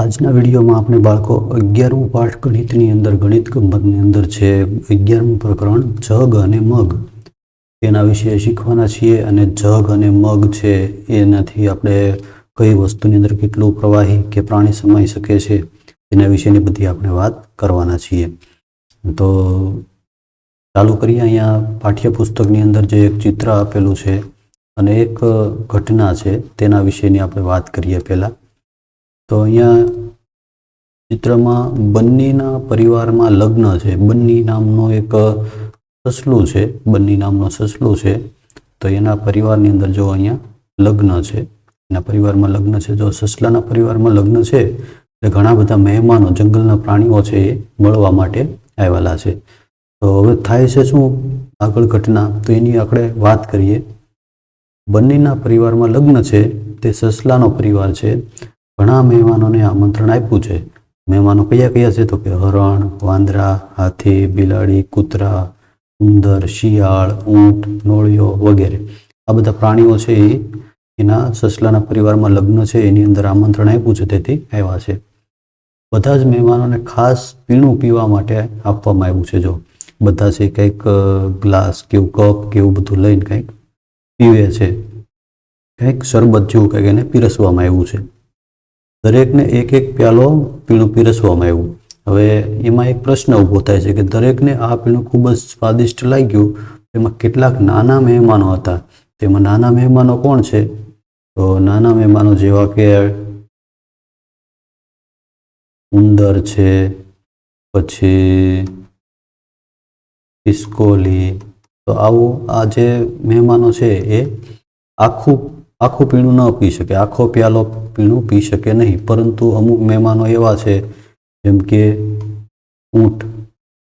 આજના વિડીયોમાં આપણે બાળકો અગિયારમું પાઠ ગણિતની અંદર, ગણિત ગમતની અંદર છે. અગિયારમું પ્રકરણ જગ અને મગ. એના વિશે શીખવાના છીએ અને જગ અને મગ છે, એનાથી આપણે કઈ વસ્તુની અંદર કેટલું પ્રવાહી કે પ્રાણી સમાઈ શકે છે, એના વિશેની બધી આપણે વાત કરવાના છીએ. તો ચાલુ કરીએ અહીંયા પાઠ્યપુસ્તકની અંદર જે એક ચિત્ર આપેલું છે અને એક ઘટના છે, તેના વિશેની આપણે વાત કરીએ પહેલાં. તો અહીંયા ચિત્રમાં બન્નીના પરિવારમાં લગ્ન છે. બન્ની નામનો એક સસલું છે. બન્ની નામનો સસલું છે. તો એના પરિવારની અંદર જો અહીંયા લગ્ન છે, એના પરિવારમાં લગ્ન છે, જો સસલાના પરિવારમાં લગ્ન છે એટલે ઘણા બધા મહેમાનો, જંગલના પ્રાણીઓ છે એ મળવા માટે આવેલા છે. તો હવે થાય છે શું આગળ ઘટના? તો એની આપણે વાત કરીએ. બંનેના પરિવારમાં લગ્ન છે, તે સસલાનો પરિવાર છે. ઘણા મહેમાનોને આમંત્રણ આપ્યું છે. મહેમાનો કયા કયા છે તો કે હરણ, વાંદરા, હાથી, બિલાડી, કૂતરા, ઉંદર, શિયાળ, ઊંટ, નોળિયો વગેરે. આ બધા પ્રાણીઓ છે એ એના સસલાના પરિવારમાં લગ્ન છે, એની અંદર આમંત્રણ આપ્યું છે, તેથી આવ્યા છે. બધા જ મહેમાનોને ખાસ પીણું પીવા માટે આપવામાં આવ્યું છે, જો. બધા છે કંઈક ગ્લાસ કે એવું કપ કે એવું બધું લઈને કંઈક પીવે છે. કંઈક શરબત જેવું કંઈક એને પીરસવામાં આવ્યું છે. દરેકને એક એક પ્યાલો પીણું પીરસવામાં આવ્યું. હવે એમાં એક પ્રશ્ન ઊભો થાય છે કે દરેકને આ પીણું ખૂબ જ સ્વાદિષ્ટ લાગ્યું. એમાં કેટલાક નાના મહેમાનો હતા. તેમાં નાના મહેમાનો કોણ છે? તો નાના મહેમાનો જેવા કે ઉંદર છે, પછી ઇસ્કોલી તો આવું આ જે મહેમાનો છે એ આખું આખું પીણું ન પી શકે, આખો પ્યાલો પીણું પી શકે નહીં. પરંતુ અમુક મહેમાનો એવા છે, જેમ કે ઊંટ,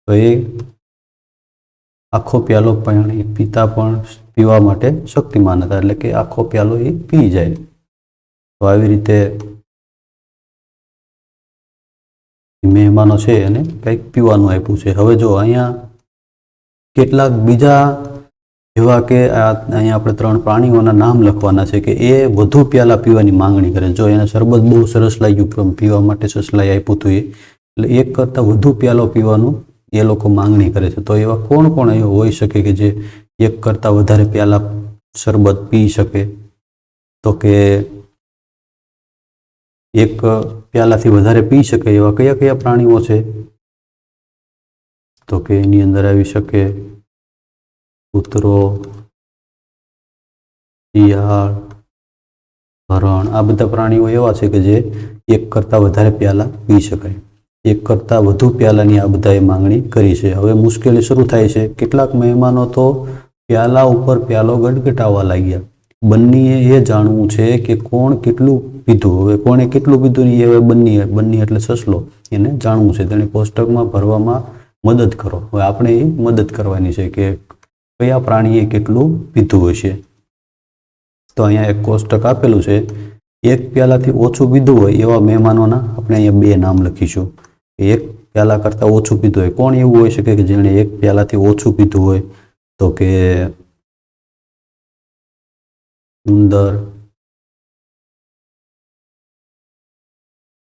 તો એ આખો પ્યાલો પાણી પીતા પણ પીવા માટે શક્તિમાન હતા. એટલે કે આખો પ્યાલો એ પી જાય. તો આવી રીતે મહેમાનો છે એને કંઈક પીવાનું આપ્યું છે. હવે જો અહીંયા કેટલાક બીજા જેવા કે અહીંયા આપણે ત્રણ પ્રાણીઓના નામ લખવાના છે કે એ વધુ પ્યાલા પીવાની માંગણી કરે. જો એને શરબત બહુ સરસ લાગ્યું પીવા માટે સસલાઈ આપ્યું હતું એ, એટલે એક કરતાં વધુ પ્યાલો પીવાનું એ લોકો માંગણી કરે છે. તો એવા કોણ કોણ એવા હોઈ શકે કે જે એક કરતાં વધારે પ્યાલા શરબત પી શકે? તો કે એક પ્યાલાથી વધારે પી શકે એવા કયા કયા પ્રાણીઓ છે? તો કે એની અંદર આવી શકે કૂતરો, શિયાળ, હરણ, આ બધા પ્રાણીઓ એવા છે કે જે એક કરતાં વધારે પ્યાલા પી શકાય. એક કરતાં વધુ પ્યાલાની આ બધાએ માંગણી કરી છે. હવે મુશ્કેલી શરૂ થાય છે. કેટલાક મહેમાનો તો પ્યાલા ઉપર પ્યાલો ગટગટાવવા લાગ્યા. બંનીએ એ જાણવું છે કે કોણ કેટલું પીધું. હવે કોણે કેટલું પીધું એ હવે બંની બંની એટલે સસલો. એને જાણવું છે. તેને કોષ્ટકમાં ભરવામાં મદદ કરો. હવે આપણે એ મદદ કરવાની છે કે કયા પ્રાણીએ કેટલું પીધું હશે? તો અહીંયા એક કોષ્ટક આપેલું છે, એક પ્યાલાથી ઓછું પીધું હોય એવા મહેમાનોના આપણે અહીંયા બે નામ લખીશું. એક પ્યાલા કરતાં ઓછું પીધું હોય. કોણ એવું હોઈ શકે કે જેણે એક પ્યાલાથી ઓછું પીધું હોય? તો કે ઉંદર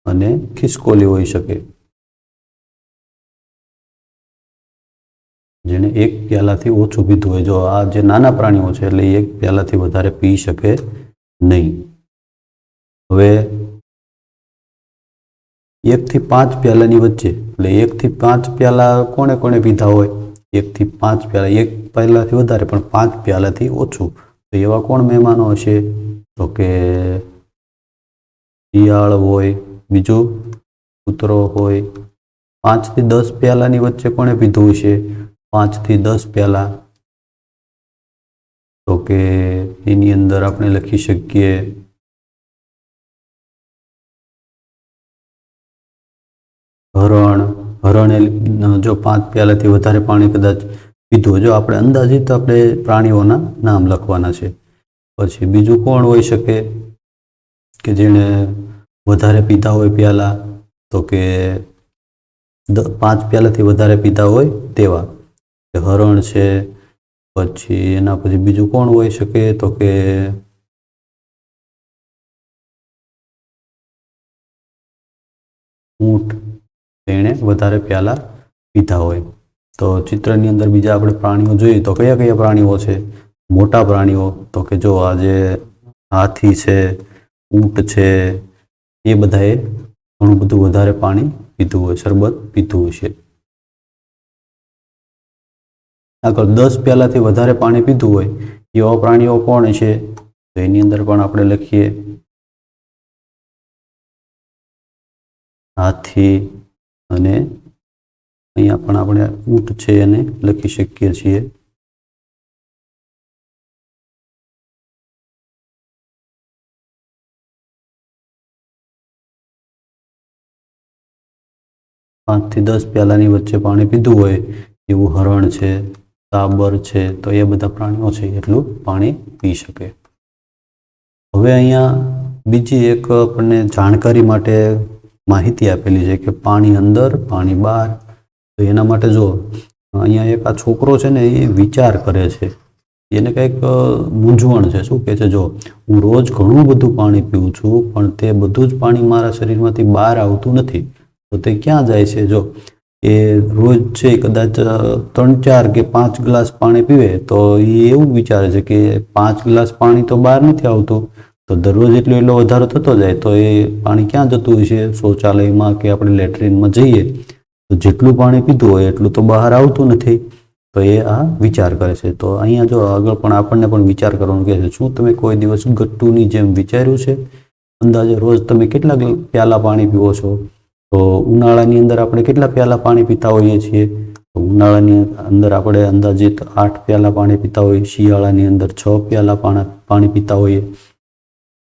અને ખિસકોલી હોઈ શકે. જેને એક પ્યાલાથી ઓછું પીધું હોય. જો આ જે નાના પ્રાણીઓ છે, એટલે એક પ્યાલાથી વધારે પી શકે નહીં. હવે એકથી પાંચ પ્યાલાની વચ્ચે, એટલે એકથી પાંચ પ્યાલા કોણે કોણે પીધા હોય? એકથી પાંચ પ્યાલા, એક પ્યાલાથી વધારે, પણ પાંચ પ્યાલાથી ઓછું. તો એવા કોણ મહેમાનો હશે? તો કે શિયાળ હોય, બીજું કૂતરો હોય. પાંચથી દસ પ્યાલાની વચ્ચે કોણે પીધું હશે? પાંચથી દસ પહેલાં. તો કે એની અંદર આપણે લખી શકીએ. હરણ હરણ જો પાંચ પ્યાલાથી વધારે પાણી કદાચ પીધું જો આપણે અંદાજિત આપણે પ્રાણીઓના નામ લખવાના છે. પછી બીજું કોણ હોઈ શકે? કે જેણે વધારે પીધા હોય પ્યાલા તો કે પાંચ પ્યાલાથી વધારે પીધા હોય તેવા. હરણ છે, પછી એના પછી બીજું કોણ હોઈ શકે તો કે ઊંટ તેણે વધારે પ્યાલા પીધા હોય. તો ચિત્રની અંદર બીજા આપણે પ્રાણીઓ જોઈએ તો કયા કયા પ્રાણીઓ છે? મોટા પ્રાણીઓ તો કે જો આજે હાથી છે, ઊંટ છે, એ બધાએ ઘણું બધું વધારે પાણી પીધું હોય, શરબત પીધું હોય છે આગળ દસ પ્યાલાથી વધારે પાણી પીધું હોય, એવા પ્રાણીઓ કોણ છે? તો એની અંદર પણ આપણે લખીએ. હાથી અને અહીંયા પણ આપણે ઊંટ છે એને લખી શકીએ છીએ. પાંચથી દસ પ્યાલાની વચ્ચે પાણી પીધું હોય, એવું હરણ છે. સાબર છે, તો એ બધા પ્રાણીઓ છે, એટલું પાણી પી શકે. હવે અહીંયા બીજી એક આપણને જાણકારી માટે માહિતી આપેલી છે કે પાણી અંદર, પાણી બહાર. તો એના માટે જો, અહીંયા એક આ છોકરો છે ને, એ વિચાર કરે છે. એને કંઈક મૂંઝવણ છે. શું કહે છે? જો, હું રોજ ઘણું બધું પાણી પીઉં છું, પણ તે બધું જ પાણી મારા શરીરમાંથી બહાર આવતું નથી. તો તે ક્યાં જાય છે? જો એ રોજ છે કદાચ ત્રણ ચાર કે પાંચ ગ્લાસ પાણી પીવે, તો એ એવું વિચારે છે કે પાંચ ગ્લાસ પાણી તો બહાર નથી આવતું, તો દરરોજ એટલો એટલો વધારો થતો જાય, તો એ પાણી ક્યાં જતું હોય છે? શૌચાલયમાં કે આપણે લેટ્રિનમાં જઈએ, તો જેટલું પાણી પીધું હોય એટલું તો બહાર આવતું નથી. તો એ આ વિચાર કરે છે. તો અહીંયા જો આગળ પણ આપણને પણ વિચાર કરવાનું કહે છે, શું તમે કોઈ દિવસ ગટ્ટુની જેમ વિચાર્યું છે? અંદાજે રોજ તમે કેટલા પ્યાલા પાણી પીવો છો? તો ઉનાળાની અંદર આપણે કેટલા પ્યાલા પાણી પીતા હોઈએ છીએ? ઉનાળાની અંદર આપણે અંદાજિત આઠ પ્યાલા પાણી પીતા હોઈએ, શિયાળાની અંદર છ પ્યાલા પાણા, પાણી પીતા હોઈએ.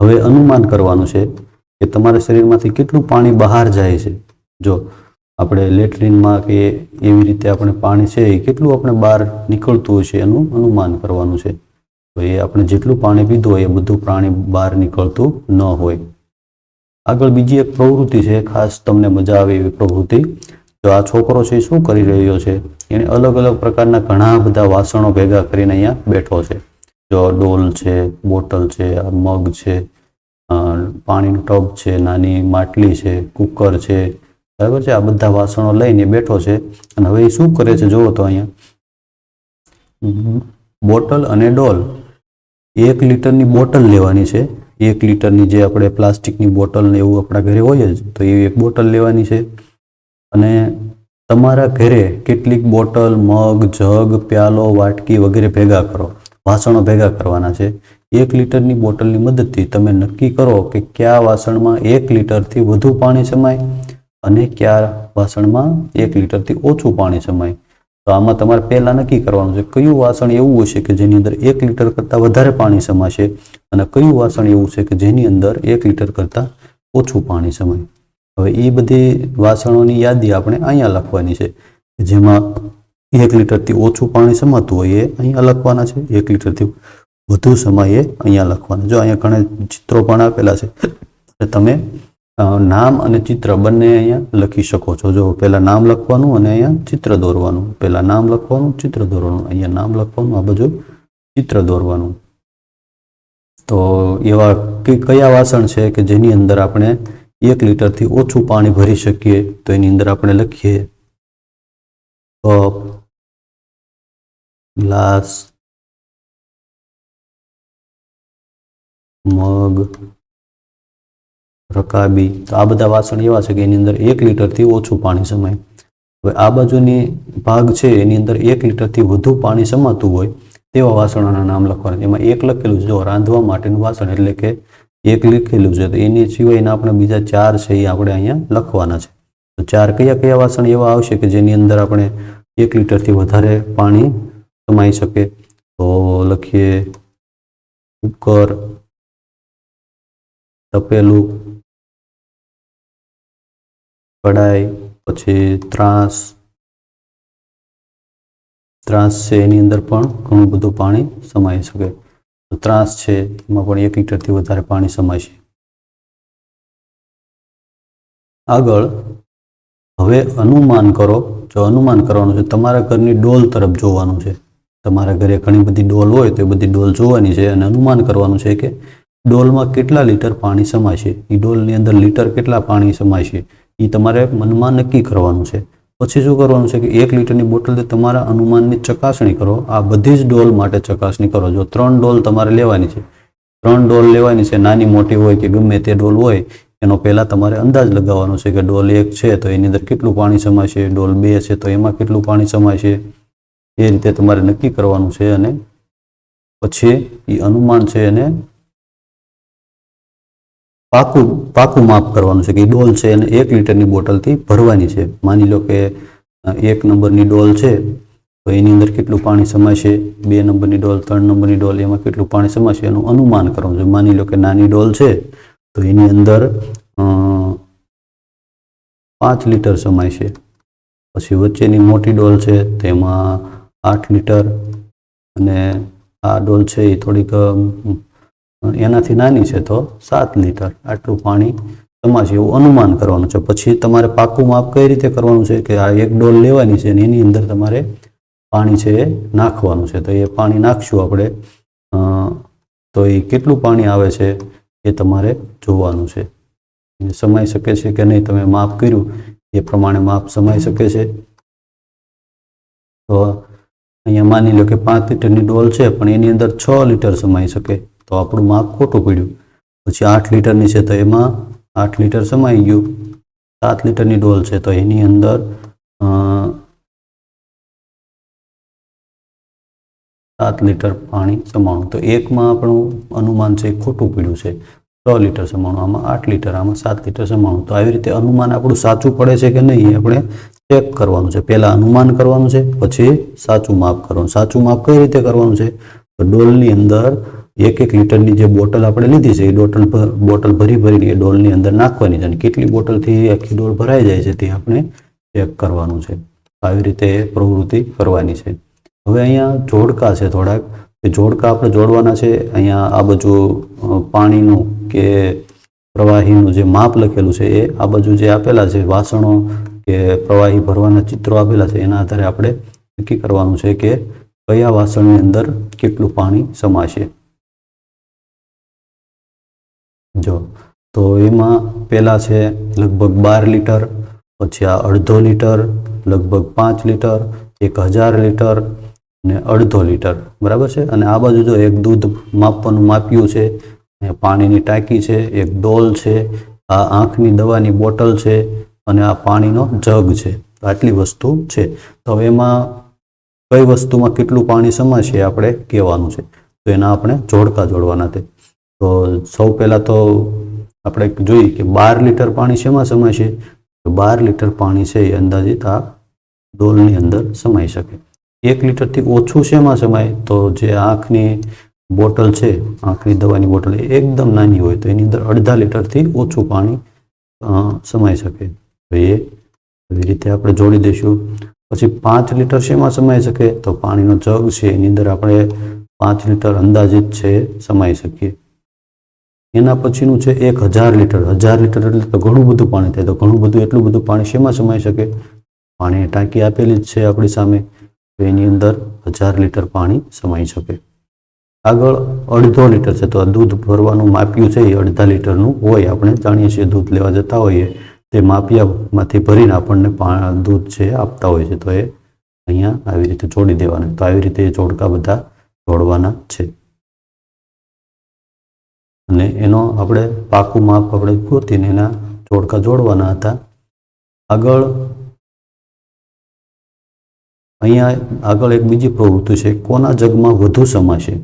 હવે અનુમાન કરવાનું છે કે તમારા શરીરમાંથી કેટલું પાણી બહાર જાય છે? જો આપણે લેટ્રિનમાં કે એવી રીતે આપણે પાણી છે એ કેટલું આપણે બહાર નીકળતું હોય છે એનું અનુમાન કરવાનું છે. તો એ આપણે જેટલું પાણી પીધું હોય એ બધું પાણી બહાર નીકળતું ન હોય. આગળ બીજી એક પ્રવૃત્તિ છે, ખાસ તમને મજા આવે એવી પ્રવૃત્તિ, તો આ છોકરો છે શું કરી રહ્યો છે? એને અલગ અલગ પ્રકારના ઘણા બધા વાસણો ભેગા કરીને અહીંયા બેઠો છે. જો ડોલ છે, બોટલ છે મગ છે પાણીનું ટબ છે, નાની માટલી છે, કુકર છે, બરાબર છે? આ બધા વાસણો લઈને બેઠો છે. અને હવે એ શું કરે છે જુઓ તો અહીંયા. બોટલ અને ડોલ. એક લીટરની બોટલ લેવાની છે. એક લીટરની જે આપણે પ્લાસ્ટિકની બોટલ ને એવું આપણા ઘરે હોય જ, તો એવી એક બોટલ લેવાની છે. અને તમારા ઘરે કેટલીક બોટલ, મગ, જગ, પ્યાલો, વાટકી વગેરે ભેગા કરો, વાસણો ભેગા કરવાના છે. એક લીટરની બોટલની મદદથી તમે નક્કી કરો કે કયા વાસણમાં એક લીટરથી વધુ પાણી સમાય અને કયા વાસણમાં એક લીટરથી ઓછું પાણી સમાય. તો આમાં તમારે પહેલાં નક્કી કરવાનું છે, કયું વાસણ એવું હશે કે જેની અંદર એક લીટર કરતાં વધારે પાણી સમાશે અને કયું વાસણ એવું છે કે જેની અંદર એક લીટર કરતાં ઓછું પાણી સમાય. હવે એ બધી વાસણોની યાદી આપણે અહીંયા લખવાની છે જેમાં એક લીટરથી ઓછું પાણી સમાતું હોય એ અહીંયા લખવાના છે, એક લીટરથી વધુ સમયે અહીંયા લખવાના. જો અહીંયા ઘણા ચિત્રો પણ આપેલા છે તમે નામ અને ચિત્ર બંને અહીંયા લખી શકો છો. જો પહેલાં નામ લખવાનું અને અહીંયા ચિત્ર દોરવાનું. પહેલાં નામ લખવાનું, ચિત્ર દોરવાનું. અહીંયા નામ લખવાનું, આ બાજુ ચિત્ર દોરવાનું. તો એવા કયા વાસણ છે કે જેની અંદર આપણે એક લીટરથી ઓછું પાણી ભરી શકીએ, તો એની અંદર આપણે લખીએ. કપ, ગ્લાસ, મગ રકાબી. તો આ બધા વાસણ એવા છે કે એની અંદર એક લીટરથી ઓછું પાણી સમાય. હવે આ બાજુની ભાગ છે, એની અંદર એક લીટરથી વધુ પાણી સમાતું હોય તેવા વાસણોના નામ લખવાના. એમાં એક લખેલું છે, જો રાંધવા માટેનું વાસણ એટલે કે એક લખેલું છે. તો એની સિવાયના આપણે બીજા ચાર છે એ આપણે અહીંયા લખવાના છે. તો ચાર કયા કયા વાસણ એવા આવશે કે જેની અંદર આપણે એક લીટરથી વધારે પાણી સમાઈ શકે? તો લખીએ, કુકર, તપેલું કડાઈ પછી ત્રાસ. ત્રાસ છે એની અંદર પણ ઘણું બધું પાણી સમાઈ શકે. તો ત્રાસ છે, એમાં પણ એક લીટરથી વધારે પાણી સમાય છે. આગળ, હવે અનુમાન કરો. જો અનુમાન કરવાનું છે, તમારા ઘરની ડોલ તરફ જોવાનું છે. તમારા ઘરે ઘણી બધી ડોલ હોય તો એ બધી ડોલ જોવાની છે અને અનુમાન કરવાનું છે કે ડોલમાં કેટલા લીટર પાણી સમાય છે. એ ડોલની અંદર લીટર કેટલા પાણી સમાય છે? એ તમારે મનમાં નક્કી કરવાનું છે. પછી શું કરવાનું છે કે એક લીટરની બોટલથી તમારા અનુમાનની ચકાસણી કરો. આ બધી જ ડોલ માટે ચકાસણી કરો. જો ત્રણ ડોલ તમારે લેવાની છે, ત્રણ ડોલ લેવાની છે, નાની મોટી હોય કે ગમે તે ડોલ હોય, એનો પહેલાં તમારે અંદાજ લગાવવાનો છે કે ડોલ એક છે તો એની અંદર કેટલું પાણી સમાશે ડોલ બે છે તો એમાં કેટલું પાણી સમાશે એ રીતે તમારે નક્કી કરવાનું છે અને પછી એ અનુમાન છે એને પાકું પાકું માપ કરવાનું છે કે ડોલ છે એને એક લીટરની બોટલથી ભરવાની છે. માની લો કે એક નંબરની ડોલ છે, તો એની અંદર કેટલું પાણી સમાશે? બે નંબરની ડોલ, ત્રણ નંબરની ડોલ, એમાં કેટલું પાણી સમાશે? એનું અનુમાન કરવાનું છે. માની લો કે નાની ડોલ છે, તો એની અંદર પાંચ લીટર સમાય છે પછી વચ્ચેની મોટી ડોલ છે તેમાં આઠ લીટર અને આ ડોલ છે એ થોડીક એનાથી નાની છે તો સાત લીટર આટલું પાણી સમાશે એવું અનુમાન કરવાનું છે. પછી તમારે પાકું માપ કઈ રીતે કરવાનું છે કે આ એક ડોલ લેવાની છે અને એની અંદર તમારે પાણી છે એ નાખવાનું છે. તો એ પાણી નાખશું આપણે. તો એ કેટલું પાણી આવે છે એ તમારે જોવાનું છે. સમાઈ શકે છે કે નહીં તમે માપ કર્યું? એ પ્રમાણે માપ સમાઈ શકે છે. તો અહીંયા માની લો કે પાંચ લીટરની ડોલ છે, પણ એની અંદર છ લીટર સમાઈ શકે. આપણું માપ ખોટું પડ્યું. પછી આઠ લીટરની છે તો એમાં આઠ લીટર સમાઈ ગયું. સાત લીટરની ડોલ છે તો એની અંદર સાત લીટર પાણી સમાણું. તો એકમાં આપણું અનુમાન છે ખોટું પડ્યું છે. છ લીટર સમાણું, આમાં આઠ લીટર, આમાં સાત લીટર સમાણું. તો આવી રીતે અનુમાન આપણું સાચું પડે છે કે નહીં આપણે ચેક કરવાનું છે. પહેલાં અનુમાન કરવાનું છે, પછી સાચું માપ કરવાનું. સાચું માપ કઈ રીતે કરવાનું છે? તો ડોલની અંદર એક એક લીટરની જે બોટલ આપણે લીધી છે, એ બોટલ બોટલ ભરી ભરીને એ ડોલની અંદર નાખવાની છે. અને કેટલી બોટલથી આખી ડોલ ભરાઈ જાય છે તે આપણે ચેક કરવાનું છે. આવી રીતે પ્રવૃત્તિ કરવાની છે. હવે અહીંયા જોડકા છે થોડાક. એ જોડકા આપણે જોડવાના છે. અહીંયા આ બાજુ પાણીનું કે પ્રવાહીનું જે માપ લખેલું છે એ આ બાજુ જે આપેલા છે વાસણો કે પ્રવાહી ભરવાના ચિત્રો આપેલા છે, એના આધારે આપણે નક્કી કરવાનું છે કે કયા વાસણની અંદર કેટલું પાણી સમાશે. જો. તો એમાં પહેલાં છે લગભગ બાર લીટર, પછી આ અડધો લીટર, લગભગ પાંચ લીટર, એક હજાર લીટર ને અડધો લીટર. બરાબર છે? અને આ બાજુ જો એક દૂધ માપવાનું માપ્યું છે પાણીની ટાંકી છે, એક ડોલ છે, આ આંખની દવાની બોટલ છે, અને આ પાણીનો જગ છે. આટલી વસ્તુ છે. તો એમાં કઈ વસ્તુમાં કેટલું પાણી સમાશે આપણે કહેવાનું છે. તો એના આપણે જોડકા જોડવાના છે તો સૌ પહેલાં તો આપણે જોઈએ કે બાર લીટર પાણી શેમાં સમાય છે? તો બાર લીટર પાણી છે એ અંદાજિત આ ડોલની અંદર સમાઈ શકે. એક લીટરથી ઓછું શેમાં સમાય? તો જે આંખની બોટલ છે, આંખની દવાની બોટલ એકદમ નાની હોય તો એની અંદર અડધા લીટરથી ઓછું પાણી સમાઈ શકે. તો એ એવી રીતે આપણે જોડી દઈશું. પછી પાંચ લીટર શેમાં સમાઈ શકે? તો પાણીનો જગ છે એની અંદર આપણે પાંચ લીટર અંદાજિત છે, સમાઈ શકીએ. એના પછીનું છે એક હજાર લીટર. હજાર લીટર એટલે તો ઘણું બધું પાણી થાય. તો ઘણું બધું, એટલું બધું પાણી શેમાં સમાઈ શકે? પાણી ટાંકી આપેલી જ છે આપણી સામે. તો એની અંદર હજાર લીટર પાણી સમાઈ શકે. આગળ અડધો લીટર છે. તો આ દૂધ ભરવાનું માપ્યું છે. એ અડધા લીટરનું હોય. આપણે જાણીએ છીએ દૂધ લેવા જતા હોઈએ. તે માપિયામાંથી ભરીને આપણને દૂધ છે આપતા હોય છે. તો એ અહીંયા આવી રીતે જોડી દેવાના. તો આવી રીતે એ જોડકા બધા જોડવાના છે. અને એનો આપણે પાકું માપ આપણે ગોતીને એના જોડકા જોડવાના હતા. આગળ અહીંયા આગળ એક બીજી પ્રવૃત્તિ છે, કોના જગમાં વધુ સમાશે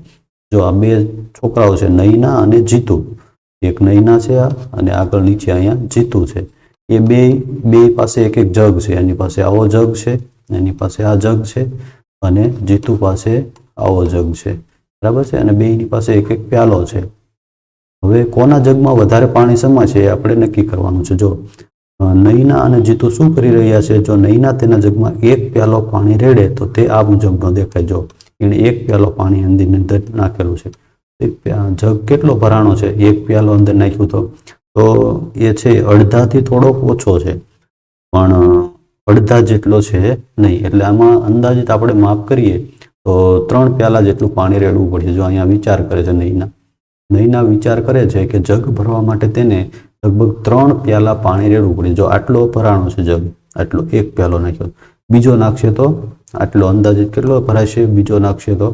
જો આ બે છોકરાઓ છે નૈના અને જીતુ. એક નૈના છે આ અને આગળ નીચે અહીંયા જીતુ છે. એ બે બે પાસે એક એક જગ છે, એની પાસે આવો જગ છે, એની પાસે આ જગ છે અને જીતુ પાસે આવો જગ છે. બરાબર છે? અને બેની પાસે એક એક પ્યાલો છે. હવે કોના જગમાં વધારે પાણી સમાશે એ આપણે નક્કી કરવાનું છે. જો નૈના અને જીતુ શું કરી રહ્યા છે? જો નૈના તેના જગમાં એક પ્યાલો પાણી રેડે તો તે આ મુજબનો દેખાય. જો એણે એક પ્યાલો પાણી અંદર નાખેલું છે જગ કેટલો ભરાણો છે? એક પ્યાલો અંદર નાખ્યું તો તો એ છે અડધાથી થોડોક ઓછો છે. પણ અડધા જેટલો છે નહીં, એટલે આમાં અંદાજિત આપણે માપ કરીએ તો ત્રણ પ્યાલા જેટલું પાણી રેડવું પડશે, જો અહીંયા વિચાર કરે છે નૈના નૈના વિચાર કરે છે કે જગ ભરવા માટે તેને લગભગ ત્રણ પ્યાલા પાણી રેડવું પડે. જો આટલો ભરાણો છે જગ, આટલો એક પ્યાલો નાખ્યો. બીજો નાખશે તો આટલો અંદાજિત કેટલો ભરાશે? બીજો નાખશે તો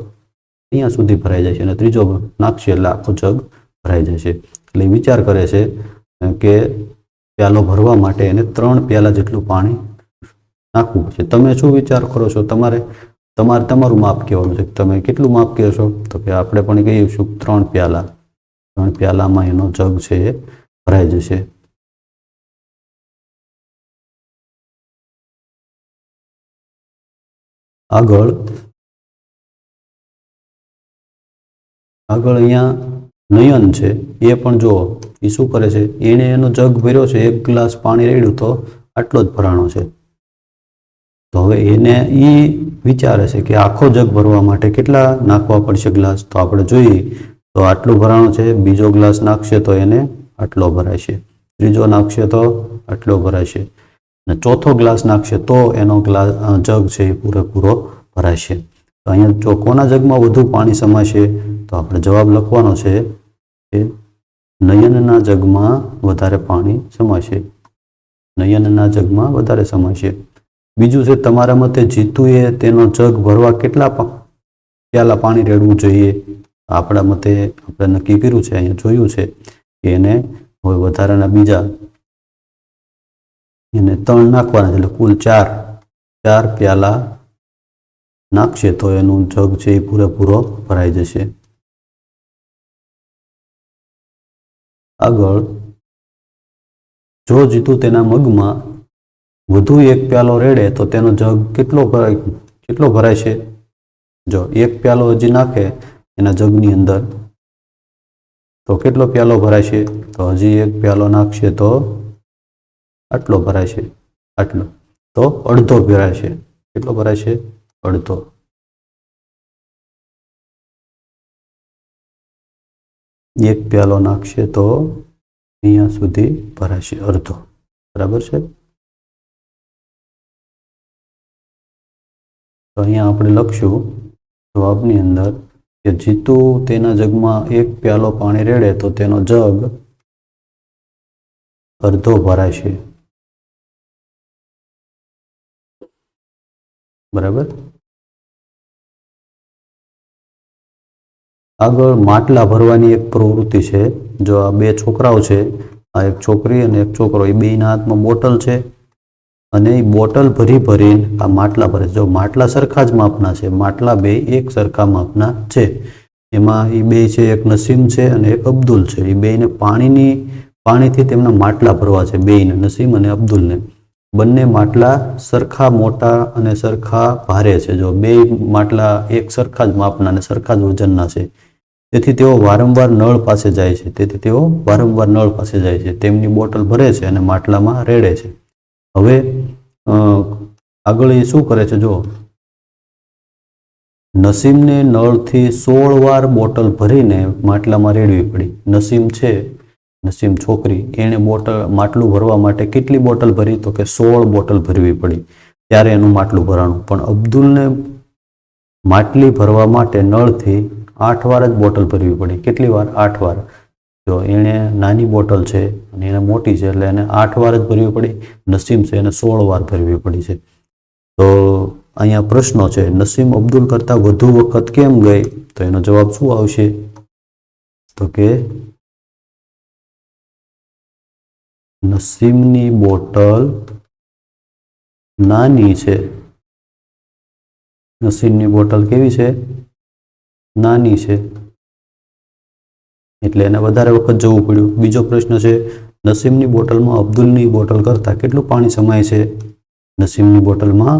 અહીંયા સુધી ભરાઈ જાય છે અને ત્રીજો નાખશે એટલે આખો જગ ભરાઈ જશે. એટલે એ વિચાર કરે છે કે પ્યાલો ભરવા માટે એને ત્રણ પ્યાલા જેટલું પાણી નાખવું પડશે. તમે શું વિચાર કરો છો? તમારે તમારે તમારું માપ કહેવાનું છે તમે કેટલું માપ કહેશો? તો કે આપણે પણ કહીશું ત્રણ પ્યાલા. ત્રણ પ્યાલામાં એનો જગ છે એ ભરાઈ જશે. આગળ આગળ અહીંયા નયન છે. એ પણ જુઓ, એ શું કરે છે? એણે એનો જગ ભર્યો છે, એક ગ્લાસ પાણી રેડ્યું તો આટલો જ ભરાણો છે. તો હવે એને એ વિચારે છે કે આખો જગ ભરવા માટે કેટલા નાખવા પડશે ગ્લાસ? તો આપણે જોઈએ તો આટલું ભરાણું છે. બીજો ગ્લાસ નાખશે તો એને આટલો ભરાશે ત્રીજો નાખશે તો આટલો ભરાશે અને ચોથો ગ્લાસ નાખશે તો એનો ગ્લાસ જગ છે એ પૂરેપૂરો ભરાશે તો અહીંયા જો કોના જગમાં વધુ પાણી સમાશે તો આપણે જવાબ લખવાનો છે કે નયનના જગમાં વધારે પાણી સમાશે. નયનના જગમાં વધારે સમાશે. બીજું છે તમારા મતે જીતુએ તેનો જગ ભરવા કેટલા પ્યાલા પાણી રેડવું જોઈએ? આપણા મતે આપણે નક્કી કર્યું છે, અહીંયા જોયું છે કે એને હવે વધારાના બીજા એને ત્રણ નાખવાના એટલે કુલ ચાર ચાર પ્યાલા નાખશે તો એનું જગ છે એ પૂરેપૂરો ભરાઈ જશે. આગળ, જો જીતુ તેના મગમાં વધુ એક પ્યાલો રેડે તો તેનો જગ કેટલો ભરાય કેટલો ભરાય છે? જો એક પ્યાલો હજી નાખે એના જગની અંદર. તો કેટલો પ્યાલો ભરાય છે? તો હજી એક પ્યાલો નાખશે તો આટલો ભરાય છે. આટલો. તો અડધો ભરાય છે. કેટલો ભરાય છે? અડધો. એક પ્યાલો નાખશે તો અહીંયા સુધી ભરાશે અડધો. બરાબર છે? તો અહીંયા આપણે લખશું જવાબની અંદર કે જીતુ તેના જગમાં એક પ્યાલો પાણી રેડે તો તેનો જગ અડધો ભરાશે બરાબર? આગળ માટલા ભરવાની એક પ્રવૃત્તિ છે. જો આ બે છોકરાઓ છે, આ એક છોકરી અને એક છોકરો, એ બેના હાથમાં બોટલ છે. અને એ બોટલ ભરી ભરીને આ માટલા ભરે. જો માટલા સરખા જ માપના છે, માટલા બે એક સરખા માપના છે. એમાં એ બે છે, એક નસીમ છે અને એક અબ્દુલ છે. એ બેને પાણીની, પાણીથી તેમના માટલા ભરવા છે, બેયને, નસીમ અને અબ્દુલને. બંને માટલા સરખા મોટા અને સરખા ભારે છે. જો બે માટલા એક સરખા જ માપના અને સરખા જ વજનના છે, તેથી તેઓ વારંવાર નળ પાસે જાય છે. તેથી તેઓ વારંવાર નળ પાસે જાય છે. તેમની બોટલ ભરે છે અને માટલામાં રેડે છે. હવે આગળ એ શું કરે છે, જો? નસીમને નળથી સોળ વાર બોટલ ભરીને માટલામાં રેડવી પડી. નસીમ છે નસીમ છોકરી, એણે બોટલ, માટલું ભરવા માટે કેટલી બોટલ ભરી? તો કે સોળ બોટલ ભરવી પડી. ત્યારે એનું માટલું ભરાણું. પણ અબ્દુલને માટલી ભરવા માટે નળથી આઠ વાર જ બોટલ ભરવી પડી. કેટલી વાર? આઠ વાર. જો એણે નાની બોટલ છે અને એને મોટી છે, એટલે એને આઠ વાર જ ભરવી પડી, નસીમ છે એને સોળ વાર ભરવી પડી છે. તો અહીંયા પ્રશ્નો છે, નસીમ અબ્દુલ કરતાં વધુ વખત કેમ ગઈ? તો એનો જવાબ શું આવશે? તો કે નસીમની બોટલ નાની છે. નસીમની બોટલ કેવી છે? નાની છે. એટલે એને વધારે વખત જવું પડ્યું. બીજો પ્રશ્ન છે, નસીમની બોટલમાં અબ્દુલની બોટલ કરતાં કેટલું પાણી સમાય છે? નસીમની બોટલમાં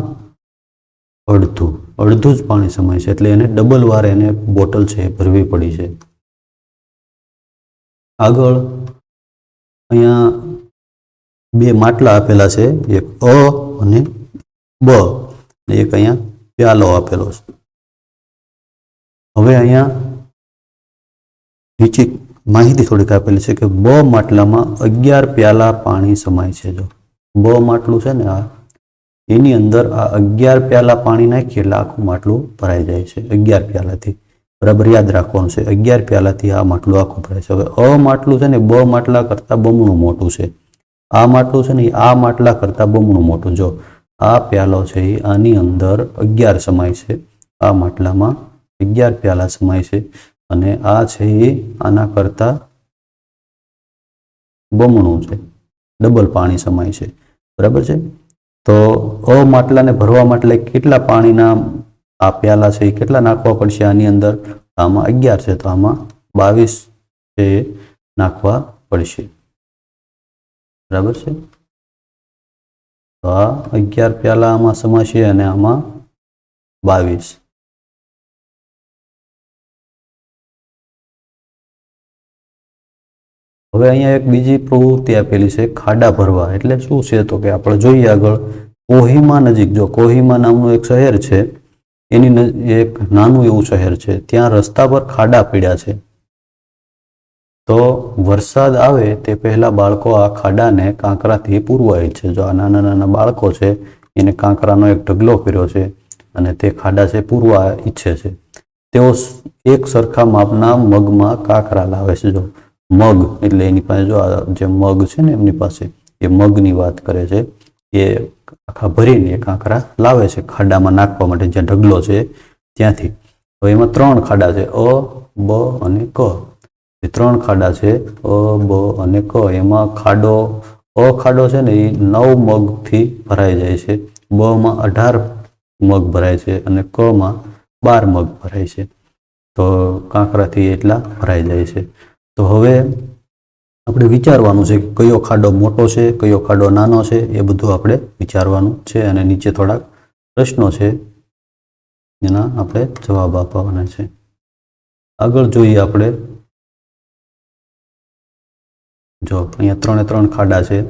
અડધું અડધું જ પાણી સમાય છે. એટલે એને ડબલ વાર એને બોટલ છે ભરવી પડી છે. આગળ, અહીંયા બે માટલા આપેલા છે, એક અ અને બ એક અહીંયા પ્યાલો આપેલો છે. હવે અહીંયા નીચે માહિતી થોડીક આપેલી છે કે બ માટલામાં અગિયાર પ્યાલા પાણી સમાય છે જો. બ માટલું છે ને આ, એની અંદર આ અગિયાર પ્યાલા પાણી નાખીએ એટલે આખું માટલું ભરાઈ જાય છે, અગિયાર પ્યાલાથી. બરાબર યાદ રાખવાનું છે, અગિયાર પ્યાલાથી આ માટલું આખું ભરાય છે. હવે અ માટલું છે ને, બ માટલા કરતાં બમણું મોટું છે. આ માટલું છે ને આ માટલા કરતાં બમણું મોટું. જો, આ પ્યાલો છે એ આની અંદર અગિયાર સમાય છે, આ માટલામાં અગિયાર પ્યાલા સમાય છે. અને આ છે એ આના કરતાં બમણું છે. ડબલ પાણી સમાય છે. બરાબર છે? તો અ માટલાને ભરવા માટે કેટલા પાણીના આ પ્યાલા છે એ કેટલા નાખવા પડશે આની અંદર? આમાં અગિયાર છે, તો આમાં બાવીસ છે નાખવા પડશે. બરાબર છે? તો આ અગિયાર પ્યાલા આમાં સમાશે અને આમાં બાવીસ. હવે અહીંયા એક બીજી પ્રવૃત્તિ આપેલી છે, ખાડા ભરવા. એટલે શું છે તો કે આપણે જોઈએ આગળ, કોહિમા નજીક. જો કોહિમા નામનું એક શહેર છે, એની એક નાનું એવું શહેર છે, ત્યાં રસ્તા પર ખાડા પીડ્યા છે. તો વરસાદ આવે તે પહેલા બાળકો આ ખાડાને કાંકરાથી પૂરવાય છે. જો આ નાના નાના બાળકો છે, એને કાંકરાનો એક ઢગલો કર્યો છે અને તે ખાડા છે પૂરવા ઈચ્છે છે. તેઓ એક સરખા માપના મગમાં કાંકરા લાવે છે. જો મગ, એટલે એની પાસે જો આ જે મગ છે ને, એમની પાસે એ મગની વાત કરે છે એ આખા ભરીને એ કાંકરા લાવે છે ખાડામાં નાખવા માટે જ્યાં ઢગલો છે ત્યાંથી. હવે એમાં ત્રણ ખાડા છે, અ, બ અને ક. એ ત્રણ ખાડા છે, અ, બ અને ક. એમાં ખાડો, અ ખાડો છે ને, એ નવ મગથી ભરાઈ જાય છે. બ માં અઢાર મગ ભરાય છે અને ક માં બાર મગ ભરાય છે. તો કાંકરાથી એટલા ભરાઈ જાય છે. તો હવે આપણે વિચારવાનું છે કયો ખાડો મોટો છે, કયો ખાડો નાનો છે, એ બધું આપણે વિચારવાનું છે અને નીચે થોડાક પ્રશ્નો છે. એના આપણે જવાબ આપવાના છે. આગળ જોઈએ આપણે. જો અહીંયા ત્રણે ત્રણ ખાડા છે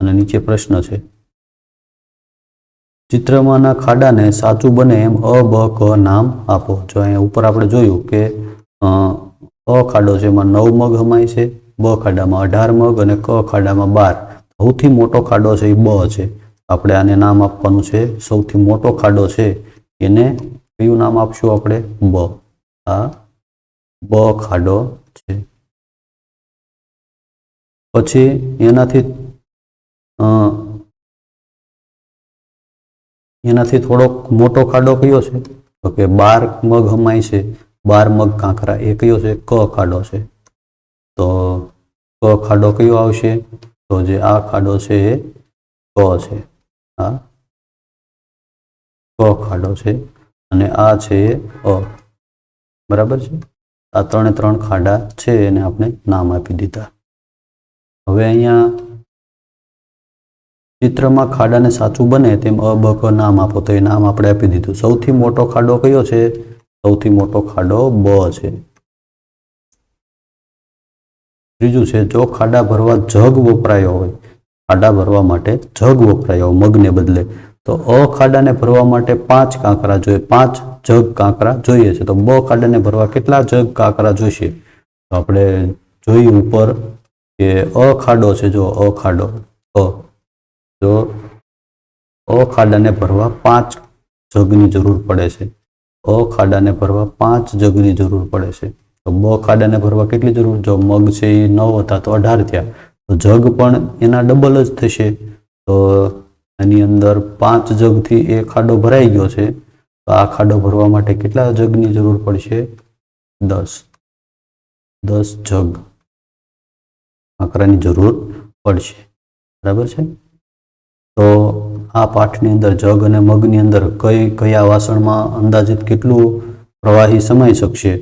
અને નીચે પ્રશ્ન છે. ચિત્રમાંના ખાડાને સાચું બને એમ અ, બ, ક નામ આપો. જો અહીંયા ઉપર આપણે જોયું કે અ, ખાડો છે એમાં નવ મગ હમાય છે બ ખાડામાં અઢાર મગ અને ક ખાડામાં બાર. સૌથી મોટો ખાડો છે એ બ છે. આપણે આને નામ આપવાનું છે. સૌથી મોટો ખાડો છે એને કયું નામ આપશું આપણે? બ. આ બ ખાડો છે. પછી એનાથી એનાથી થોડોક મોટો ખાડો કયો છે? તો કે બાર મગ હમાય છે. બાર મગ કાંકરા, એ કયો છે? ક ખાડો છે. તો ક ખાડો કયો આવશે? તો જે આ ખાડો છે એ ક છે. આ ક ખાડો છે અને આ છે અ. બરાબર છે? આ ત્રણે ત્રણ ખાડા છે એને આપણે નામ આપી દીધા. હવે અહીંયા ચિત્રમાં ખાડાને સાચું બને તેમ અ, બ, ક નામ આપો. તો એ નામ આપણે આપી દીધું. સૌથી મોટો ખાડો કયો છે? સૌથી મોટો ખાડો બ છે. ત્રીજું છે, જો ખાડા ભરવા જગ વપરાયો હોય, ખાડા ભરવા માટે જગ વપરાયો મગને બદલે, તો અ ખાડાને ભરવા માટે પાંચ કાંકરા જોઈએ, પાંચ જગ કાંકરા જોઈએ છે. તો બ ખાડાને ભરવા કેટલા જગ કાંકરા જોઈશે? તો આપણે જોઈએ ઉપર કે અ ખાડો છે, જો અ ખાડો, અ તો અ ખાડાને ભરવા પાંચ જગની જરૂર પડે છે. અ ખાડાને ભરવા પાંચ જગની જરૂર પડે છે. તો બ ખાડાને ભરવા કેટલી જરૂર? જો મગ છે એ નવ હતા તો અઢાર થયા. તો જગ પણ એના ડબલ જ થશે. તો એની અંદર પાંચ જગથી એ ખાડો ભરાઈ ગયો છે. તો આ ખાડો ભરવા માટે કેટલા જગની જરૂર પડશે? દસ. દસ જગ આંકડાની જરૂર પડશે. બરાબર છે? તો આ પાઠની અંદર જગ અને મગની અંદર કઈ કયા વાસણમાં અંદાજિત કેટલું પ્રવાહી સમાઈ શકશે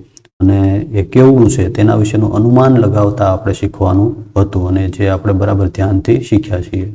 અને એ કેવું છે તેના વિશેનું અનુમાન લગાવતા આપણે શીખવાનું હતું અને જે આપણે બરાબર ધ્યાનથી શીખ્યા છીએ.